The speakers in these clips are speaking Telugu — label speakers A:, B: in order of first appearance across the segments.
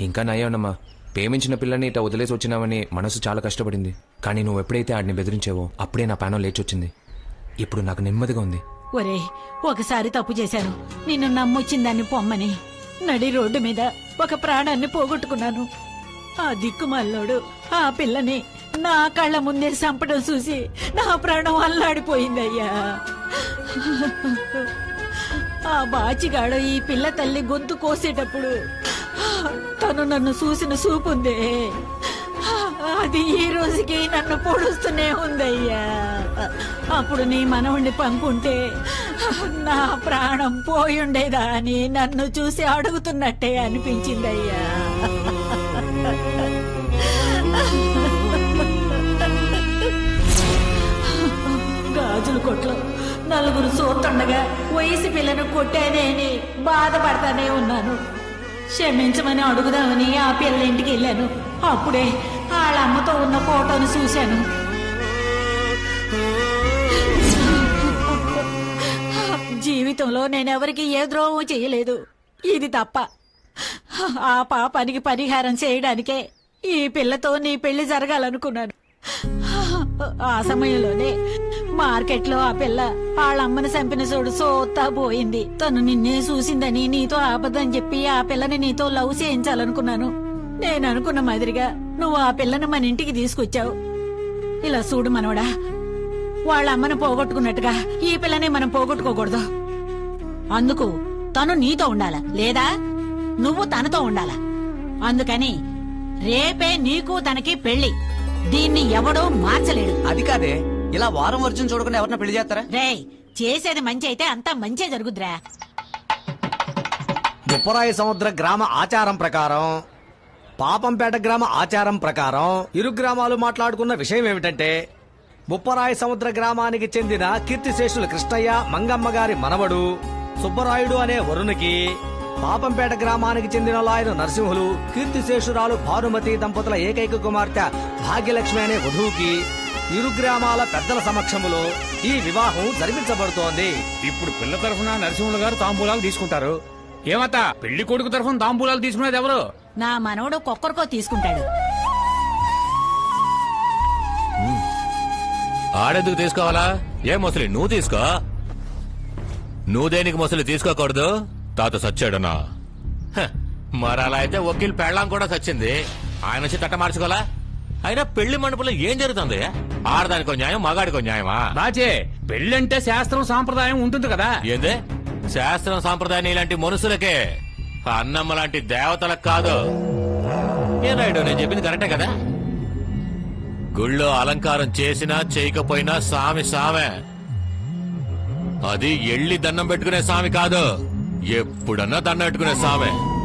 A: ఇంకా నయ్యానమ్మా ప్రేమించిన పిల్లని ఇట్లా వదిలేసి వచ్చినావని మనసు చాలా కష్టపడింది. కానీ నువ్వు ఎప్పుడైతే ఆడిని బెదిరించావో అప్పుడే నా ప్రాణం లేచొచ్చింది. ఇప్పుడు నాకు నెమ్మదిగా ఉంది.
B: ఒరే ఒకసారి తప్పు చేశాను. నిన్ను నమ్మొచ్చిందాన్ని పొమ్మని. నడి రోడ్డు మీద ఒక ప్రాణాన్ని పోగొట్టుకున్నాను. ఆ దిక్కుమల్లోడు ఆ పిల్లని నా కళ్ళ ముందే చంపడం చూసి నా ప్రాణం అల్లాడిపోయిందయ్యా. ఆ బాచిగాడు ఈ పిల్ల తల్లి గొంతు కోసేటప్పుడు తను నన్ను చూసిన చూపుందే. అది ఈ రోజుకి నన్ను పొడుస్తూనే ఉందయ్యా. అప్పుడు నీ మనవుణ్ణి పంపుంటే నా ప్రాణం పోయుండేదా అని నన్ను చూసి అడుగుతున్నట్టే అనిపించిందయ్యా. గాజుల కొట్లో నలుగురు చూస్తుండగా వయసు పిల్లను కొట్టానే అని బాధపడతానే ఉన్నాను. క్షమించమని అడుగుదామని ఆ పిల్ల ఇంటికి వెళ్ళాను. అప్పుడే వాళ్ళ అమ్మతో ఉన్న ఫోటోను చూశాను. జీవితంలో నేనెవరికి ఏ ద్రోహం చేయలేదు. ఇది తప్ప ఆ పాపానికి పరిహారం చేయడానికే ఈ పిల్లతో నీ పెళ్ళి జరగాలనుకున్నాను. ఆ సమయంలోనే మార్కెట్లో ఆ పిల్ల వాళ్ళ అమ్మని చంపిన చోడు సోతా పోయింది. తను నిన్నే చూసిందని నీతో ఆపదని చెప్పి ఆ పిల్లని నీతో లవ్ చేయించాలనుకున్నాను. నేను అనుకున్న మాదిరిగా నువ్వు ఆ పిల్లని మన ఇంటికి తీసుకొచ్చావు. ఇలా చూడు మనవడా వాళ్ళ అమ్మను పోగొట్టుకున్నట్టుగా ఈ పిల్లని మనం పోగొట్టుకోకూడదు. అందుకు తను నీతో ఉండాలా లేదా నువ్వు తనతో ఉండాలా. అందుకని రేపే నీకు తనకి పెళ్ళి దీన్ని ఎవడో మార్చలేడు.
C: అది కాదే ఇలా వారం వర్జం చూడకుండా ఎవరన్నా పెళ్ళి చేస్తారా?
B: రేయ్ చేసేది మంచి అయితే అంతా మంచే జరుగుద్రా.
D: దుప్పరాయి సముద్ర గ్రామ ఆచారం ప్రకారం పాపంపేట గ్రామ ఆచారం ప్రకారం ఇరు గ్రామాలు మాట్లాడుకున్న విషయం ఏమిటంటే బుప్పరాయి సముద్ర గ్రామానికి చెందిన కీర్తిశేషులు కృష్ణయ్య మంగమ్మ గారి మనవడు సుబ్బరాయుడు అనే వరునికి పాపంపేట గ్రామానికి చెందిన లాయరు నరసింహులు కీర్తిశేషురాలు భానుమతి దంపతుల ఏకైక కుమార్తె భాగ్యలక్ష్మి అనే వధువుకి ఇరు గ్రామాల పెద్దల సమక్షములో ఈ వివాహం జరిపించబడుతోంది.
E: ఇప్పుడు పిల్ల తరఫున నరసింహులు గారు తాంబూలాలు తీసుకుంటారు. ఏమత్త పెళ్ళి కొడుకు తరఫున తాంబూలాలు తీసుకునేది ఎవరు?
B: నా మనవడు కొక్కరికో తీసుకుంటాడు.
F: ఆడెందుకు తీసుకోవాలా? ఏ ముసలి నువ్వు తీసుకో. నువ్వు దేనికి ముసలి తీసుకోకూడదు? తాత సచ్చాడనా? హ, మరి అలా అయితే వకీల్ పెళ్ళాం కూడా సచ్చింది. ఆయన వచ్చి తట్ట మార్చుకోలా అయినా పెళ్ళి మండపంలో ఏం జరుగుతుంది? ఆడదానికో న్యాయం మగాడికో న్యాయమా?
E: బాచే పెళ్ళంటే శాస్త్రం సాంప్రదాయం ఉంటుంది కదా.
F: ఏందే? శాస్త్రం సాంప్రదాయం ఇలాంటి మనుషులకే. అన్నమ్మ లాంటి దేవతలకు కాదు. ఏ రాయుడు నేను చెప్పింది కరెక్టే కదా? గుళ్ళో అలంకారం చేసినా చేయకపోయినా సామి సామే. అది ఎళ్ళి దండం పెట్టుకునే సామి కాదు. ఎప్పుడన్నా దండం పెట్టుకునే సామే.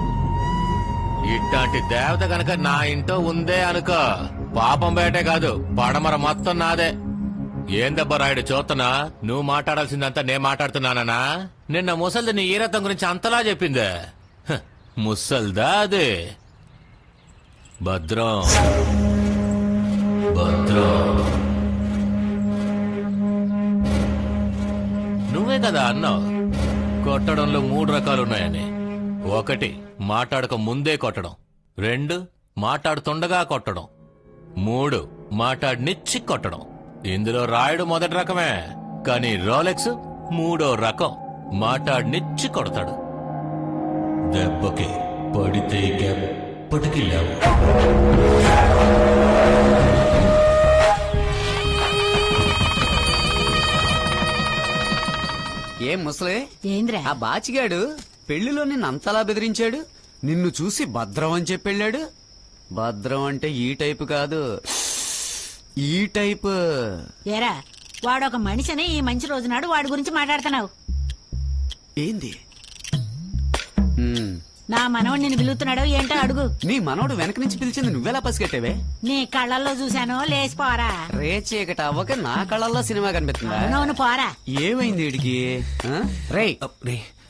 F: ఇట్లాంటి దేవత గనక నా ఇంట్లో ఉందే అనుకో. పాపం బయటే కాదు పడమర మొత్తం నాదే. ఏందబ్బా రాయుడు చూస్తున్నా నువ్వు మాట్లాడాల్సిందంతా నేను మాట్లాడుతున్నానా నిన్న ముసల్ది నీ ఈరత్వం గురించి అంతలా చెప్పిందే. ముసల్దా అది? భద్రం. భద్రం. నువ్వే కదా అన్నావు. కొట్టడంలో మూడు రకాలున్నాయని. ఒకటి మాట్లాడక ముందే కొట్టడం. రెండు మాట్లాడుతుండగా కొట్టడం. మూడు మాట్లాడినిచ్చి కొట్టడం ఇందులో రాయుడు మొదటి రకమే కానీ రోలెక్స్ మూడో రకం మాట్లాడినిచ్చి కొడతాడు దెబ్బకి పడితే ఎప్పటికీ లేవు.
C: ఏం ముసలే?
B: ఏంద్రా?
C: ఆ బాచిగాడు పెళ్ళిలో నిన్ను అంతలా బెదిరించాడు? నిన్ను చూసి భద్రం అని చెప్పి వెళ్ళాడు? భద్రం అంటే ఈ టైపు కాదు. ఈ టైపు.
B: ఏరా వాడొక మనిషిని ఈ మంచి రోజు నాడు వాడి గురించి మాట్లాడుతున్నావు.
C: ఏంది?
B: నా మనవడు నిన్ను పిలుస్తున్నాడో ఏంటో అడుగు.
C: నీ మనవడు వెనక నుంచి పిలిచింది నువ్వెలా పసిగట్టేవే?
B: నీ కళ్ళల్లో చూశాను లేచిపోరా
C: రే చీకట అవ్వక నా కళ్ళల్లో సినిమా కనిపిస్తుందా?
B: అవునవును పోరా.
C: ఏమైంది వీడికి
A: రే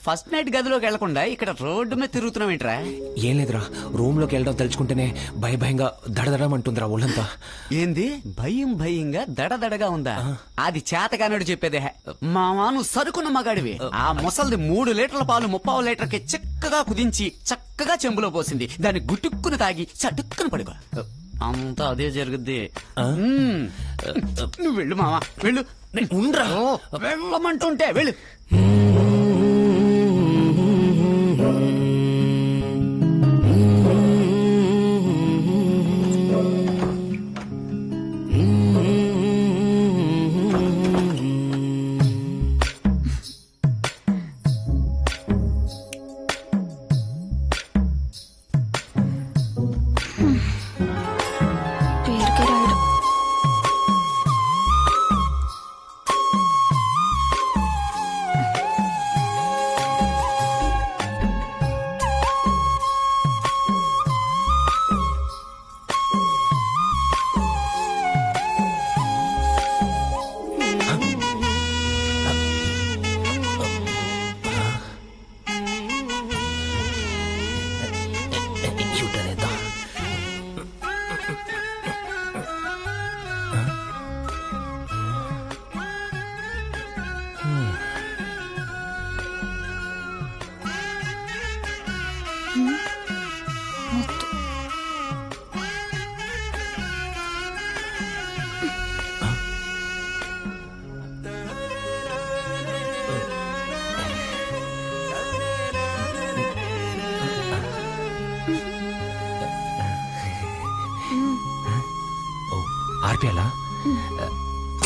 C: ఫస్ట్ నైట్ గదిలోకి వెళ్ళకుండా ఇక్కడ రోడ్డు మీద తిరుగుతున్నావు ఏంట్రా?
A: ఏం లేదురా రూమ్లోకి వెళ్ళడం తలుచుకుంటేనే భయ భయంగా దడదడమంటుందిరా ఒళ్ళంతా.
C: ఏంది? భయం భయంగా దడదడగా ఉందా? అది చేతగానడు చెప్పేదే. మా మాను సరుకున్న మగాడివి. ఆ. ముసల్ది మూడు లీటర్ల పాలు ముప్పావు లీటర్కి చిక్కగా కుదించి చక్కగా చెంబులో పోసింది. దాన్ని గుట్టుక్కుని తాగి చటుక్కుని పడిపో అంతా అదే జరుగుద్ది. నువ్వు వెళ్ళు మావా వెళ్ళు.
A: ఉండ్రా.
C: వెళ్ళమంటుంటే వెళ్ళు.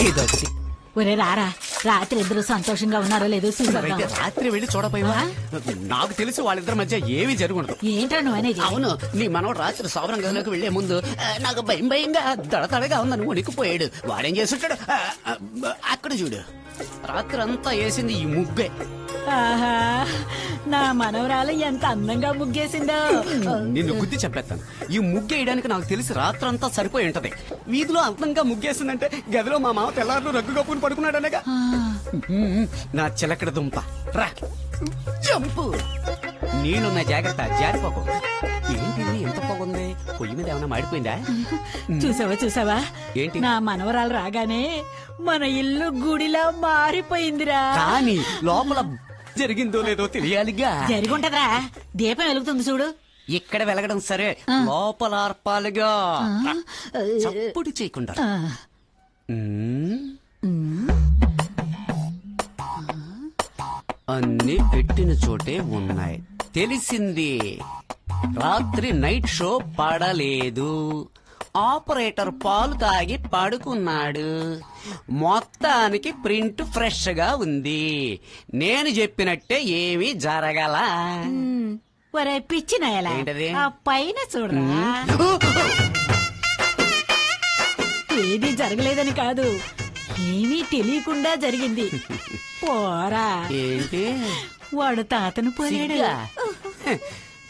A: ఇదొకటి
B: ఒరే రారా. రాత్రి ఇద్దరు సంతోషంగా ఉన్నారో లేదో చూసొద్దాం
C: రాత్రి వెళ్ళి చూడపోయావా? నాకు తెలిసి వాళ్ళిద్దరి మధ్య ఏమీ జరుగుండదు
B: ఏంట్రా నువ్వనేది
C: అవును నీ మనవడు రాత్రి సోబరం గదిలోకి వెళ్ళే ముందు "ఆ, నాకు భయం భయంగా దడతడగా ఉందని వణికిపోయాడు. వాడేం చేస్తుంటాడు? "ఆ, ఆ, అక్కడ చూడు. రాత్రి అంతా వేసింది ఈ ముగ్గే
B: ఆహా నా మనవరాలు ఎంత అందంగా ముగ్గేసిందో.
C: నిన్ను గుద్ది చెప్పేస్తాను ఈ ముగ్గు వేయడానికి నాకు తెలిసి రాత్రంతా సరిపోయి ఉంటది. వీధిలో అందంగా ముగ్గేసిందంటే గదిలో మా మామ తెల్లారు రగ్గు కప్పుని పడుకున్నాడనగా. నా చిలకడ దుంప. రా. జంపు నీళ్ళున్న జాగ్రత్త జారిపోకు. ఏంటి ఇది? ఎంత పోగుంది పొయ్యి మీద ఏమైనా మాడిపోయిందా?
B: చూసావా చూసావా?
C: ఏంటి?
B: నా మనవరాలు రాగానే మన ఇల్లు గుడిలా మారిపోయిందిరా.
C: కానీ లోపల జరిగిందో లేదో తెలియాలిగా.
B: జరిగుంటదిరా. దీపం వెలుగుతుంది చూడు.
C: ఇక్కడ వెలగడం సరే. లోపల ఆర్పాలిగా. చప్పుడు చేయకుండా. అన్ని పెట్టిన చోటే ఉన్నాయి. తెలిసింది. రాత్రి నైట్ షో పడలేదు. ఆపరేటర్ పాలు తాగి పడుకున్నాడు. మొత్తానికి ప్రింట్ ఫ్రెష్గా ఉంది. నేను చెప్పినట్టే ఏమీ జరగల.
B: ఉమ్, ఒరే పిచ్చి నాయలా.
C: ఏంటది?
B: ఆ పైన చూడరా. ఏది జరగలేదని కాదు. ఏమీ తెలియకుండా జరిగింది. పోరా.
C: ఏంటి?
B: వాడు తాతను పోయాడు
C: సిగ్గా?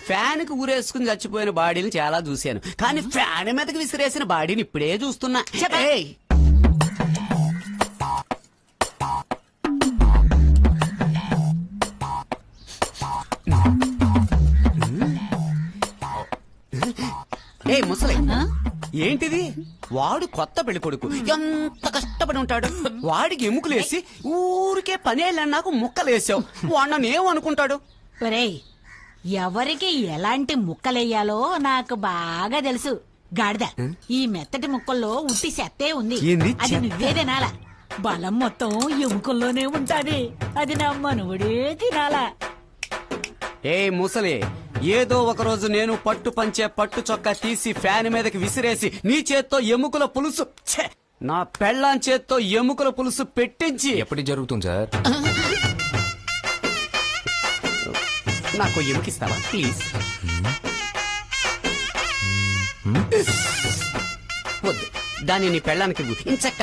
C: ఫ్యాన్కు ఊరేసుకుని చచ్చిపోయిన బాడీని చాలా చూశాను. కానీ ఫ్యాన్ మీదకి విసిరేసిన బాడీని ఇప్పుడే చూస్తున్నా. ఏయ్! ఏ ముసలి. ఏంటిది? వాడు కొత్త పెళ్ళి కొడుకు. ఎంత కష్టపడి ఉంటాడు. వాడికి ఎముకలేసి ఊరికే పనేళ్ళ నాకు ముక్కలేసావు. వాడు నన్ను ఏమనుకుంటాడు
B: ఒరేయ్ ఎవరికి ఎలాంటి ముక్కలెయ్యాలో నాకు బాగా తెలుసు. గాడిద ఈ మెత్తటి ముక్కల్లో ఉట్టి చెత్తే ఉంది.
C: ఏంది?
B: అది
C: చెత్త?
B: నువ్వే తినాలా. బలం మొత్తం ఎముకల్లోనే ఉంటాది. అది నా మనవుడే తినాలా.
C: ఏ ముసలి ఏదో ఒక రోజు నేను పట్టు పంచే పట్టు చొక్కా తీసి ఫ్యాన్ మీదకి విసిరేసి నీ చేత్తో ఎముకల పులుసు ఛే! నా పెళ్ళాం చేత్తో ఎముకల పులుసు పెట్టించి.
A: ఎప్పటికి జరుగుతుంది సార్?
C: నాకు ఎముకిస్తావా ప్లీజ్ వద్దు దాన్ని నీ పెళ్ళానికి. ఇంచక్క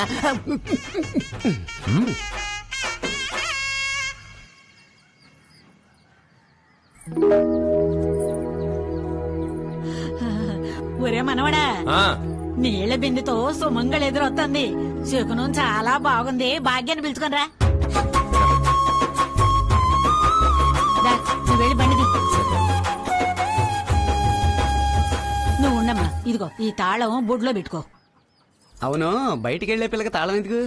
B: ఒరే మనవడా.
A: ఆ,
B: నీళ్ళ బిందెతో సుమంగళ ఎదురొస్తుంది శకునం చాలా బాగుంది. భాగ్యాన్ని పిలుచుకునిరా. ఇదిగో ఈ తాళం బొడ్లో పెట్టుకో.
C: అవును బయటికి వెళ్ళే పిల్లకి తాళం ఎందుకు?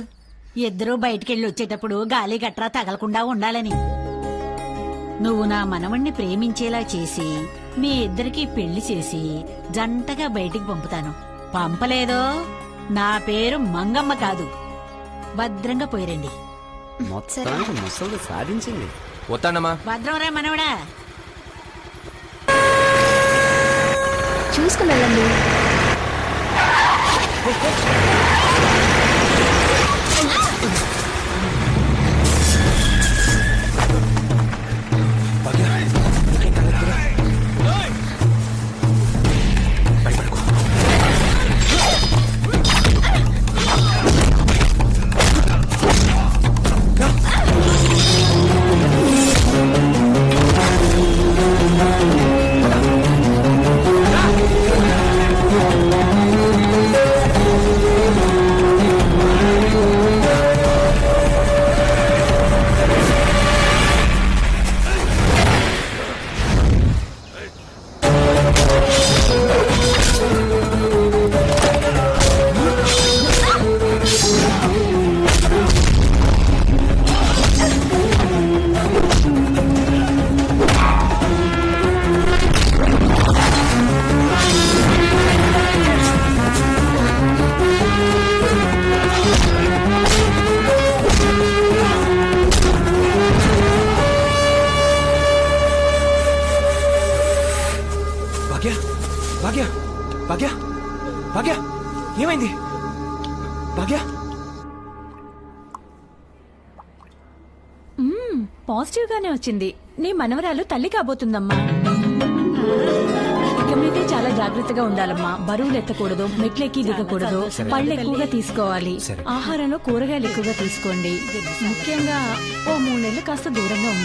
B: ఇద్దరూ బయటికెళ్ళి వచ్చేటప్పుడు గాలి గట్రా తగలకుండా ఉండాలని. నువ్వు నా మనవణ్ణి ప్రేమించేలా చేసి మీ ఇద్దరికి పెళ్ళి చేసి జంటగా బయటికి పంపుతాను. పంపలేదో? నా పేరు మంగమ్మ కాదు. భద్రంగా పోయిరండి.
C: మొత్తానికి ముసలి సాధించింది.
A: వస్తానమ్మా
B: భద్రంరా మనవడా.
G: చూసుకుని వెళ్ళండి.
A: Oh, ఏమైంది? భాగ్య?
G: పాజిటివ్ గానే వచ్చింది. నీ మనవరాలు తల్లి కాబోతుందమ్మా. ఇక మీదే చాలా జాగ్రత్తగా ఉండాలమ్మా. బరువులు ఎత్తకూడదు మెట్లెక్కి దిగకూడదు పళ్ళు ఎక్కువగా తీసుకోవాలి. ఆహారంలో కూరగాయలు ఎక్కువగా తీసుకోండి. ముఖ్యంగా ఓ మూడు నెలలు కాస్త దూరంగా